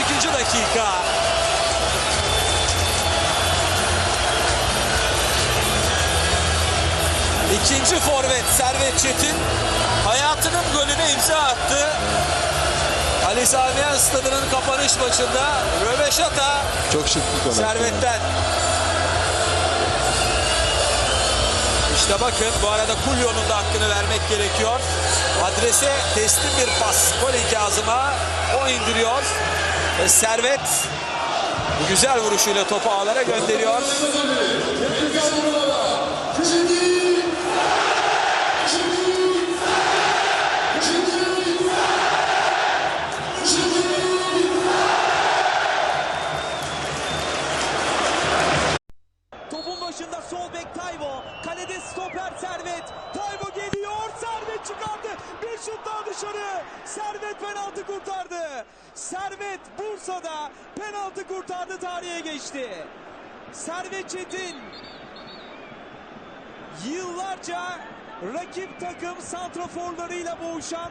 62. dakika. İkinci forvet Servet Çetin hayatının golüne imza attı. Ali Sami stadının kapanış maçında Röveşata çok şık bir gol. Servet'ten. İşte bakın bu arada Kulyo'nun da hakkını vermek gerekiyor. Adrese teslim bir pas. Kolin Kazım'a o indiriyor. Ve Servet güzel vuruşuyla topu ağlara gönderiyor. Topun başında sol bek Tayvo. Kalede stoper Servet. Tayvo geliyor. Dışarı. Servet penaltı kurtardı. Servet Bursa'da penaltı kurtardı tarihe geçti. Servet Çetin yıllarca rakip takım santraforlarıyla boğuşan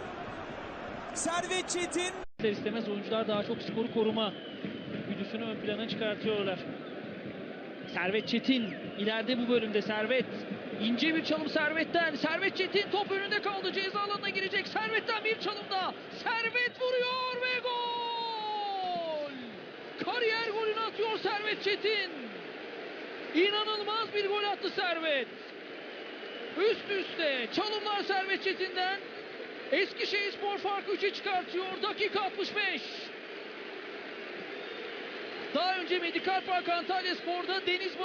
Servet Çetin İster istemez oyuncular daha çok skoru koruma güdüsünü ön plana çıkartıyorlar. Servet Çetin ileride bu bölümde Servet. ince bir çalım Servet'ten. Servet Çetin top önünde kaldı. Kariyer golünü atıyor Servet Çetin. İnanılmaz bir gol attı Servet. Üst üste çalımlar Servet Çetin'den. Eskişehir Spor farkı 3'e çıkartıyor. Dakika 65. Daha önce Medikal Park Antalya Spor'da Deniz